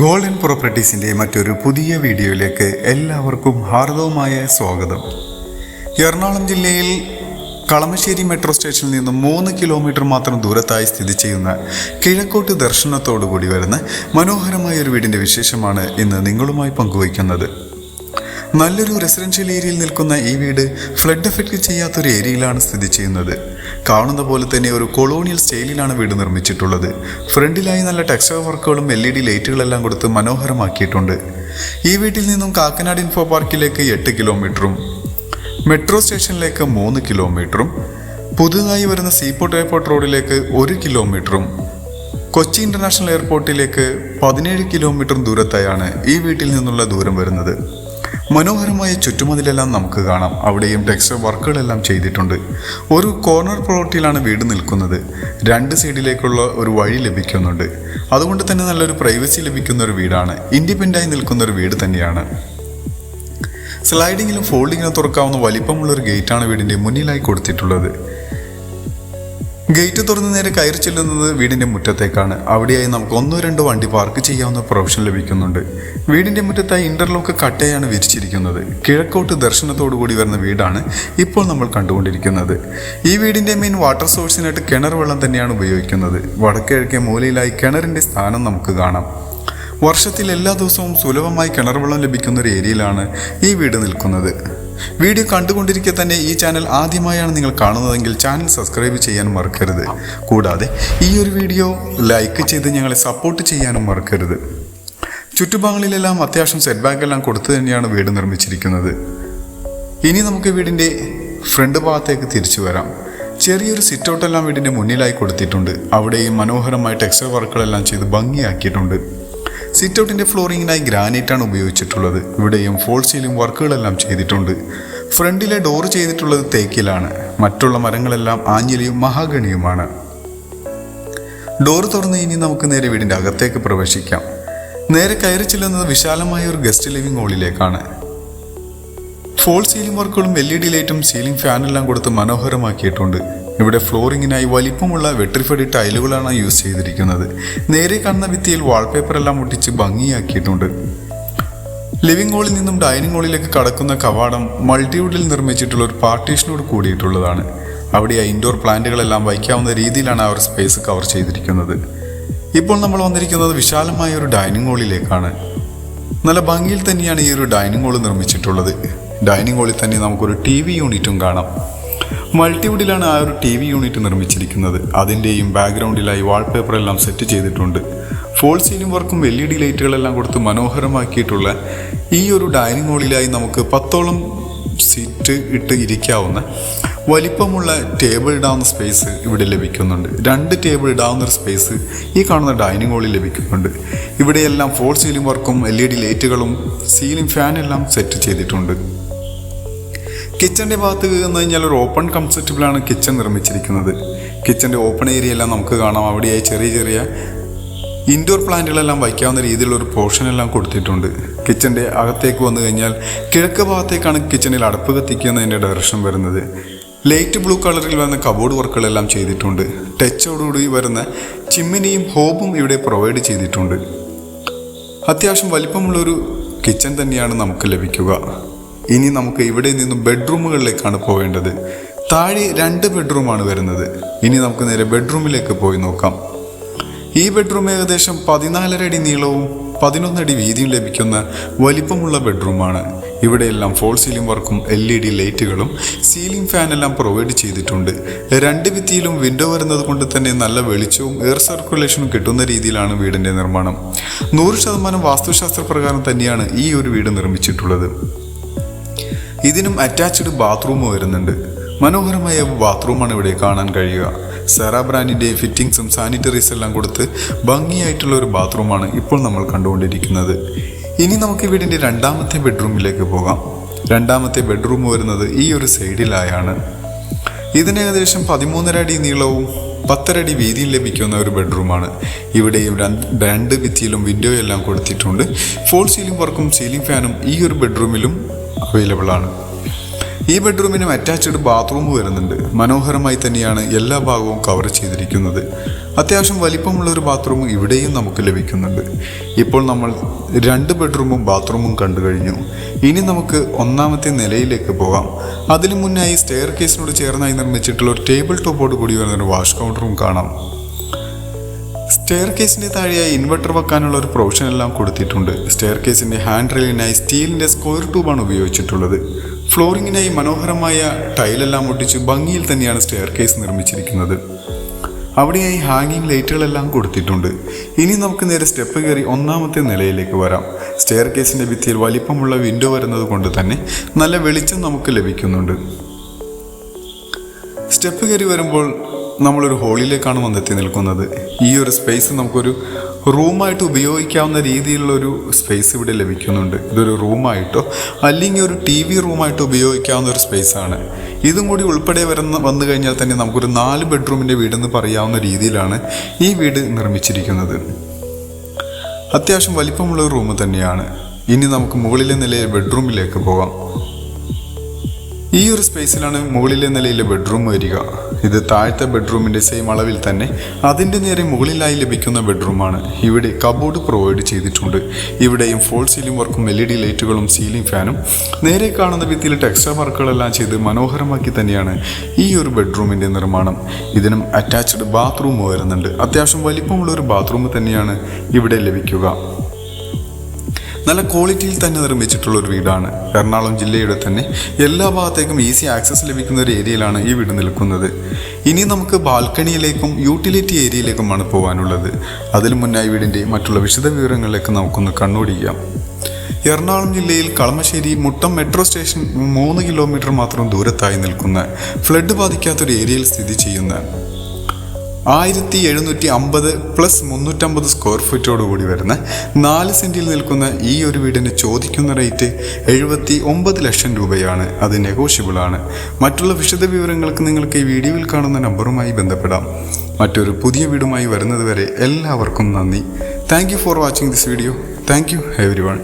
Golden പ്രോപ്പർട്ടീസിന്റെ മറ്റൊരു പുതിയ വീഡിയോയിലേക്ക് എല്ലാവർക്കും ഹാർദവുമായ സ്വാഗതം. എറണാകുളം ജില്ലയിൽ കളമശ്ശേരി മെട്രോ സ്റ്റേഷനിൽ നിന്നും മൂന്ന് കിലോമീറ്റർ മാത്രം ദൂരത്തായി സ്ഥിതി ചെയ്യുന്ന കിഴക്കോട്ട് ദർശനത്തോടു കൂടി വരുന്ന മനോഹരമായ ഒരു വീടിന്റെ വിശേഷമാണ് ഇന്ന് നിങ്ങളുമായി പങ്കുവയ്ക്കുന്നത്. നല്ലൊരു റെസിഡൻഷ്യൽ ഏരിയയിൽ നിൽക്കുന്ന ഈ വീട് ഫ്ലഡ് എഫക്റ്റ് ചെയ്യാത്തൊരു ഏരിയയിലാണ് സ്ഥിതി ചെയ്യുന്നത്. കാണുന്ന പോലെ തന്നെ ഒരു കൊളോണിയൽ സ്റ്റൈലിലാണ് വീട് നിർമ്മിച്ചിട്ടുള്ളത്. ഫ്രണ്ടിലായി നല്ല ടെക്സ്റ്റർ വർക്കുകളും എൽ ഇ ഡി ലൈറ്റുകളെല്ലാം കൊടുത്ത് മനോഹരമാക്കിയിട്ടുണ്ട്. ഈ വീട്ടിൽ നിന്നും കാക്കനാട് ഇൻഫോ പാർക്കിലേക്ക് എട്ട് കിലോമീറ്ററും മെട്രോ സ്റ്റേഷനിലേക്ക് മൂന്ന് കിലോമീറ്ററും പുതുതായി വരുന്ന സീപോർട്ട് എയർപോർട്ട് റോഡിലേക്ക് ഒരു കിലോമീറ്ററും കൊച്ചി ഇന്റർനാഷണൽ എയർപോർട്ടിലേക്ക് പതിനേഴ് കിലോമീറ്റർ ദൂരത്തായാണ് ഈ വീട്ടിൽ നിന്നുള്ള ദൂരം വരുന്നത്. മനോഹരമായ ചുറ്റുമതിലെല്ലാം നമുക്ക് കാണാം. അവിടെയും ടെക്സ്റ്റർ വർക്കുകളെല്ലാം ചെയ്തിട്ടുണ്ട്. ഒരു കോർണർ പ്ലോട്ടിലാണ് വീട് നിൽക്കുന്നത്. രണ്ട് സൈഡിലേക്കുള്ള ഒരു വഴി ലഭിക്കുന്നുണ്ട്. അതുകൊണ്ട് തന്നെ നല്ലൊരു പ്രൈവസി ലഭിക്കുന്ന ഒരു വീടാണ്. ഇൻഡിപെൻഡായി നിൽക്കുന്ന ഒരു വീട് തന്നെയാണ്. സ്ലൈഡിങ്ങിലും ഫോൾഡിങ്ങിലും തുറക്കാവുന്ന വലിപ്പമുള്ള ഒരു ഗേറ്റാണ് വീടിന്റെ മുന്നിലായി കൊടുത്തിട്ടുള്ളത്. ഗേറ്റ് തുറന്ന് നേരെ കയറി ചെല്ലുന്നത് വീടിന്റെ മുറ്റത്തേക്കാണ്. അവിടെയായി നമുക്ക് ഒന്നോ രണ്ടോ വണ്ടി പാർക്ക് ചെയ്യാവുന്ന പ്രൊവിഷൻ ലഭിക്കുന്നുണ്ട്. വീടിന്റെ മുറ്റത്തായി ഇന്റർലോക്ക് കട്ടയാണ് വിരിച്ചിരിക്കുന്നത്. കിഴക്കോട്ട് ദർശനത്തോടു കൂടി വരുന്ന വീടാണ് ഇപ്പോൾ നമ്മൾ കണ്ടുകൊണ്ടിരിക്കുന്നത്. ഈ വീടിന്റെ മെയിൻ വാട്ടർ സോഴ്സിനായിട്ട് കിണർ വെള്ളം തന്നെയാണ് ഉപയോഗിക്കുന്നത്. വടക്കിഴക്കേ മൂലയിലായി കിണറിന്റെ സ്ഥാനം നമുക്ക് കാണാം. വർഷത്തിൽ എല്ലാ ദിവസവും സുലഭമായി കിണർ വെള്ളം ലഭിക്കുന്ന ഒരു ഏരിയയിലാണ് ഈ വീട് നിൽക്കുന്നത്. വീഡിയോ കണ്ടുകൊണ്ടിരിക്കെ തന്നെ ഈ ചാനൽ ആദ്യമായാണ് നിങ്ങൾ കാണുന്നതെങ്കിൽ ചാനൽ സബ്സ്ക്രൈബ് ചെയ്യാൻ മറക്കരുത്. കൂടാതെ ഈ ഒരു വീഡിയോ ലൈക്ക് ചെയ്ത് ഞങ്ങളെ സപ്പോർട്ട് ചെയ്യാനും മറക്കരുത്. ചുറ്റുപാടുകളിലെല്ലാം അത്യാവശ്യം സെറ്റ് ബാക്ക് എല്ലാം കൊടുത്തു തന്നെയാണ് വീട് നിർമ്മിച്ചിരിക്കുന്നത്. ഇനി നമുക്ക് വീടിന്റെ ഫ്രണ്ട് ഭാഗത്തേക്ക് തിരിച്ചു വരാം. ചെറിയൊരു സിറ്റ് ഔട്ടെല്ലാം വീടിന്റെ മുന്നിലായി കൊടുത്തിട്ടുണ്ട്. അവിടെയും മനോഹരമായ ടെക്സ്റ്റർ വർക്കുകളെല്ലാം ചെയ്ത് ഭംഗിയാക്കിയിട്ടുണ്ട്. സിറ്റ് ഔട്ടിന്റെ ഫ്ലോറിങ്ങിനായി ഗ്രാനൈറ്റാണ് ഉപയോഗിച്ചിട്ടുള്ളത്. ഇവിടെയും ഫോൾ സീലിംഗ് വർക്കുകളെല്ലാം ചെയ്തിട്ടുണ്ട്. ഫ്രണ്ടിലെ ഡോർ ചെയ്തിട്ടുള്ളത് തേക്കിലാണ്. മറ്റുള്ള മരങ്ങളെല്ലാം ആഞ്ഞിലിയും മഹാഗണിയുമാണ്. ഡോർ തുറന്ന് ഇനി നമുക്ക് നേരെ വീടിന്റെ അകത്തേക്ക് പ്രവേശിക്കാം. നേരെ കയറി ചെല്ലുന്നത് വിശാലമായ ഒരു ഗസ്റ്റ് ലിവിംഗ് ഹാളിലേക്കാണ് ഫോൾ സീലിംഗ് വർക്കുകളും എൽ ഇ ഡി ലൈറ്റും സീലിംഗ് ഫാനെല്ലാം കൊടുത്ത് മനോഹരമാക്കിയിട്ടുണ്ട്. ഇവിടെ ഫ്ലോറിങ്ങിനായി വലിപ്പമുള്ള വെട്രിഫൈഡ് ടൈലുകളാണ് യൂസ് ചെയ്തിരിക്കുന്നത്. നേരെ കാണുന്ന ഭിത്തിയിൽ വാൾപേപ്പർ എല്ലാം ഒട്ടിച്ച് ഭംഗിയാക്കിയിട്ടുണ്ട്. ലിവിംഗ് ഹാളിൽ നിന്നും ഡൈനിങ് ഹാളിലേക്ക് കടക്കുന്ന കവാടം മൾട്ടിവുഡിൽ നിർമ്മിച്ചിട്ടുള്ള ഒരു പാർട്ടീഷനോട് കൂടിയിട്ടുള്ളതാണ്. അവിടെ ആ ഇൻഡോർ പ്ലാന്റുകളെല്ലാം വയ്ക്കാവുന്ന രീതിയിലാണ് അവർ സ്പേസ് കവർ ചെയ്തിരിക്കുന്നത്. ഇപ്പോൾ നമ്മൾ വന്നിരിക്കുന്നത് വിശാലമായ ഒരു ഡൈനിങ് ഹാളിലേക്കാണ്. നല്ല ഭംഗിയിൽ തന്നെയാണ് ഈ ഒരു ഡൈനിങ് ഹാൾ നിർമ്മിച്ചിട്ടുള്ളത്. ഡൈനിങ് ഹാളിൽ തന്നെ നമുക്കൊരു ടി വി യൂണിറ്റും കാണാം. മൾട്ടിവുഡിലാണ് ആ ഒരു ടി വി യൂണിറ്റ് നിർമ്മിച്ചിരിക്കുന്നത്. അതിന്റെയും ബാക്ക്ഗ്രൗണ്ടിലായി വാൾപേപ്പർ എല്ലാം സെറ്റ് ചെയ്തിട്ടുണ്ട്. ഫോൾ സീലിംഗ് വർക്കും എൽ ഇ ഡി ലൈറ്റുകളെല്ലാം കൊടുത്ത് മനോഹരമാക്കിയിട്ടുള്ള ഈ ഒരു ഡൈനിങ് ഹാളിലായി നമുക്ക് പത്തോളം സീറ്റ് ഇട്ട് ഇരിക്കാവുന്ന വലിപ്പമുള്ള ടേബിൾ ഇടാവുന്ന സ്പേസ് ഇവിടെ ലഭിക്കുന്നുണ്ട്. രണ്ട് ടേബിൾ ഇടാവുന്ന ഒരു സ്പേസ് ഈ കാണുന്ന ഡൈനിങ് ഹാളിൽ ലഭിക്കുന്നുണ്ട്. ഇവിടെയെല്ലാം ഫോൾ സീലിംഗ് വർക്കും എൽ ഇ ഡി ലൈറ്റുകളും സീലിംഗ് ഫാനെല്ലാം സെറ്റ് ചെയ്തിട്ടുണ്ട്. കിച്ചന്റെ ഭാഗത്ത് എന്ന് കഴിഞ്ഞാൽ ഒരു ഓപ്പൺ കൺസെപ്റ്റിലാണ് കിച്ചൺ നിർമ്മിച്ചിരിക്കുന്നത്. കിച്ചന്റെ ഓപ്പൺ ഏരിയ എല്ലാം നമുക്ക് കാണാം. അവിടെയായി ചെറിയ ചെറിയ ഇൻഡോർ പ്ലാന്റുകളെല്ലാം വയ്ക്കാവുന്ന രീതിയിലുള്ള ഒരു പോർഷൻ എല്ലാം കൊടുത്തിട്ടുണ്ട്. കിച്ചന്റെ അകത്തേക്ക് വന്നു കഴിഞ്ഞാൽ കിഴക്ക് ഭാഗത്തേക്കാണ് കിച്ചണിൽ അടുപ്പ് കത്തിക്കുന്നതിന്റെ ഡയറക്ഷൻ വരുന്നത്. ലൈറ്റ് ബ്ലൂ കളറിൽ വന്ന കബോർഡ് വർക്കുകളെല്ലാം ചെയ്തിട്ടുണ്ട്. ടച്ചോടുകൂടി വരുന്ന ചിമ്മിനിയും ഹോബും ഇവിടെ പ്രൊവൈഡ് ചെയ്തിട്ടുണ്ട്. അത്യാവശ്യം വലിപ്പമുള്ളൊരു കിച്ചൺ തന്നെയാണ് നമുക്ക് ലഭിക്കുക. ഇനി നമുക്ക് ഇവിടെ നിന്നും ബെഡ്റൂമുകളിലേക്കാണ് പോകേണ്ടത് താഴെ രണ്ട് ബെഡ്റൂമാണ് വരുന്നത്. ഇനി നമുക്ക് നേരെ ബെഡ്റൂമിലേക്ക് പോയി നോക്കാം. ഈ ബെഡ്റൂം ഏകദേശം പതിനാലര അടി നീളവും പതിനൊന്നടി വീതിയും ലഭിക്കുന്ന വലിപ്പമുള്ള ബെഡ്റൂമാണ്. ഇവിടെയെല്ലാം ഫോൾ സീലിംഗ് വർക്കും എൽ ഇ ഡി ലൈറ്റുകളും സീലിംഗ് ഫാനെല്ലാം പ്രൊവൈഡ് ചെയ്തിട്ടുണ്ട്. രണ്ട് ഭിത്തിയിലും വിൻഡോ വരുന്നത് കൊണ്ട് തന്നെ നല്ല വെളിച്ചവും എയർ സർക്കുലേഷനും കിട്ടുന്ന രീതിയിലാണ് വീടിന്റെ നിർമ്മാണം. നൂറ് ശതമാനം വാസ്തുശാസ്ത്ര പ്രകാരം തന്നെയാണ് ഈ ഒരു വീട് നിർമ്മിച്ചിട്ടുള്ളത്. ഇതിനും അറ്റാച്ച്ഡ് ബാത്റൂം വരുന്നുണ്ട്. മനോഹരമായ ബാത്റൂമാണ് ഇവിടെ കാണാൻ കഴിയുക. സെറ ബ്രാൻഡിന്റെ ഫിറ്റിംഗ്സും സാനിറ്ററീസ് എല്ലാം കൊടുത്ത് ഭംഗിയായിട്ടുള്ള ഒരു ബാത്റൂമാണ് ഇപ്പോൾ നമ്മൾ കണ്ടുകൊണ്ടിരിക്കുന്നത്. ഇനി നമുക്ക് വീടിന്റെ രണ്ടാമത്തെ ബെഡ്റൂമിലേക്ക് പോകാം. രണ്ടാമത്തെ ബെഡ്റൂം വരുന്നത് ഈ ഒരു സൈഡിലായാണ് ഇതിന് ഏകദേശം പതിമൂന്നര അടി നീളവും പത്തര അടി വീതിയും ലഭിക്കുന്ന ഒരു ബെഡ്റൂമാണ് ഇവിടെയും രണ്ട് രണ്ട് ഭിത്തിയിലും വിൻഡോ എല്ലാം കൊടുത്തിട്ടുണ്ട്. ഫോൾ സീലിംഗ് വർക്കും സീലിംഗ് ഫാനും ഈ ഒരു ബെഡ്റൂമിലും അവൈലബിൾ ആണ്. ഈ ബെഡ്റൂമിനും അറ്റാച്ച്ഡ് ബാത്റൂം വരുന്നുണ്ട്. മനോഹരമായി തന്നെയാണ് എല്ലാ ഭാഗവും കവർ ചെയ്തിരിക്കുന്നത്. അത്യാവശ്യം വലിപ്പമുള്ള ഒരു ബാത്റൂം ഇവിടെയും നമുക്ക് ലഭിക്കുന്നുണ്ട്. ഇപ്പോൾ നമ്മൾ രണ്ട് ബെഡ്റൂമും ബാത്റൂമും കണ്ടു കഴിഞ്ഞു. ഇനി നമുക്ക് ഒന്നാമത്തെ നിലയിലേക്ക് പോകാം. അതിനു മുന്നായി സ്റ്റെയർ കേസിനോട് ചേർന്നായി നിർമ്മിച്ചിട്ടുള്ള ഒരു ടേബിൾ ടോപ്പോട് കൂടി വരുന്ന ഒരു വാഷ് കൗണ്ടറും കാണാം. സ്റ്റെയർ കേസിന്റെ താഴെയായി ഇൻവെർട്ടർ വെക്കാനുള്ള ഒരു പ്രൊവിഷൻ എല്ലാം കൊടുത്തിട്ടുണ്ട്. സ്റ്റെയർ കേസിന്റെ ഹാൻഡ് റെയിലിനായി സ്റ്റീലിന്റെ സ്ക്വയർ ട്യൂബാണ് ഉപയോഗിച്ചിട്ടുള്ളത്. ഫ്ലോറിങ്ങിനായി മനോഹരമായ ടൈലെല്ലാം ഒട്ടിച്ച് ഭംഗിയിൽ തന്നെയാണ് സ്റ്റെയർ കേസ് നിർമ്മിച്ചിരിക്കുന്നത്. അവിടെയായി ഹാങ്ങിങ് ലൈറ്റുകളെല്ലാം കൊടുത്തിട്ടുണ്ട്. ഇനി നമുക്ക് നേരെ സ്റ്റെപ്പ് കയറി ഒന്നാമത്തെ നിലയിലേക്ക് വരാം. സ്റ്റെയർ കേസിന്റെ ഭിത്തിയിൽ വലിപ്പമുള്ള വിൻഡോ വരുന്നത് കൊണ്ട് തന്നെ നല്ല വെളിച്ചം നമുക്ക് ലഭിക്കുന്നുണ്ട്. സ്റ്റെപ്പ് കയറി വരുമ്പോൾ നമ്മളൊരു ഹോളിലേക്കാണ് വന്നെത്തി നിൽക്കുന്നത്. ഈ ഒരു സ്പേസ് നമുക്കൊരു റൂമായിട്ട് ഉപയോഗിക്കാവുന്ന രീതിയിലുള്ള ഒരു സ്പേസ് ഇവിടെ ലഭിക്കുന്നുണ്ട്. ഇതൊരു റൂമായിട്ടോ അല്ലെങ്കിൽ ഒരു ടി വി റൂമായിട്ടോ ഉപയോഗിക്കാവുന്ന ഒരു സ്പേസാണ് ഇതും കൂടി ഉൾപ്പെടെ വരുന്ന വന്നു കഴിഞ്ഞാൽ തന്നെ നമുക്കൊരു നാല് ബെഡ്റൂമിന്റെ വീടെന്ന് പറയാവുന്ന രീതിയിലാണ് ഈ വീട് നിർമ്മിച്ചിരിക്കുന്നത്. അത്യാവശ്യം വലിപ്പമുള്ള റൂം തന്നെയാണ്. ഇനി നമുക്ക് മുകളിലെ നിലയിൽ ബെഡ്റൂമിലേക്ക് പോകാം. ഈ ഒരു സ്പേസിലാണ് മുകളിലെ നിലയിലെ ബെഡ്റൂം വരിക. ഇത് താഴത്തെ ബെഡ്റൂമിന്റെ സെയിം അളവിൽ തന്നെ അതിന്റെ നേരെ മുകളിലായി ലഭിക്കുന്ന ബെഡ്റൂമാണ്. ഇവിടെ കബോർഡ് പ്രൊവൈഡ് ചെയ്തിട്ടുണ്ട്. ഇവിടെയും ഫോൾ സീലിംഗ് വർക്കും എൽ ഇ ഡി ലൈറ്റുകളും സീലിംഗ് ഫാനും നേരെ കാണുന്ന ഭിത്തിയിൽ ടെക്സ്ചർ വർക്കുകളെല്ലാം ചെയ്ത് മനോഹരമാക്കി തന്നെയാണ് ഈ ഒരു ബെഡ്റൂമിന്റെ നിർമ്മാണം. ഇതിനും അറ്റാച്ച്ഡ് ബാത്റൂം വരുന്നുണ്ട്. അത്യാവശ്യം വലിപ്പമുള്ള ഒരു ബാത്റൂം തന്നെയാണ് ഇവിടെ ലഭിക്കുക. നല്ല ക്വാളിറ്റിയിൽ തന്നെ നിർമ്മിച്ചിട്ടുള്ള ഒരു വീടാണ്. എറണാകുളം ജില്ലയുടെ തന്നെ എല്ലാ ഭാഗത്തേക്കും ഈസി ആക്സസ് ലഭിക്കുന്ന ഒരു ഏരിയയിലാണ് ഈ വീട് നിൽക്കുന്നത്. ഇനി നമുക്ക് ബാൽക്കണിയിലേക്കും യൂട്ടിലിറ്റി ഏരിയയിലേക്കുമാണ് പോകാനുള്ളത്. അതിനു മുന്നായി വീടിന്റെ മറ്റുള്ള വിശദ വിവരങ്ങളിലേക്ക് നമുക്കൊന്ന് കണ്ണോടിക്കാം. എറണാകുളം ജില്ലയിൽ കളമശ്ശേരി മുട്ടം മെട്രോ സ്റ്റേഷൻ മൂന്ന് കിലോമീറ്റർ മാത്രം ദൂരത്തായി നിൽക്കുന്ന ഫ്ലഡ് ബാധിക്കാത്തൊരു ഏരിയയിൽ സ്ഥിതി ചെയ്യുന്ന ആയിരത്തി എഴുന്നൂറ്റി അമ്പത് പ്ലസ് മുന്നൂറ്റമ്പത് സ്ക്വയർ ഫീറ്റോട് കൂടി വരുന്ന നാല് സെന്റിൽ നിൽക്കുന്ന ഈ ഒരു വീടിന് ചോദിക്കുന്ന റേറ്റ് എഴുപത്തി ഒമ്പത് ലക്ഷം രൂപയാണ്. അത് നെഗോഷ്യബിൾ ആണ്. മറ്റുള്ള വിശദ വിവരങ്ങൾക്ക് നിങ്ങൾക്ക് ഈ വീഡിയോയിൽ കാണുന്ന നമ്പറുമായി ബന്ധപ്പെടാം. മറ്റൊരു പുതിയ വീടുമായി വരുന്നതുവരെ എല്ലാവർക്കും നന്ദി. Thank for watching this video thank you everyone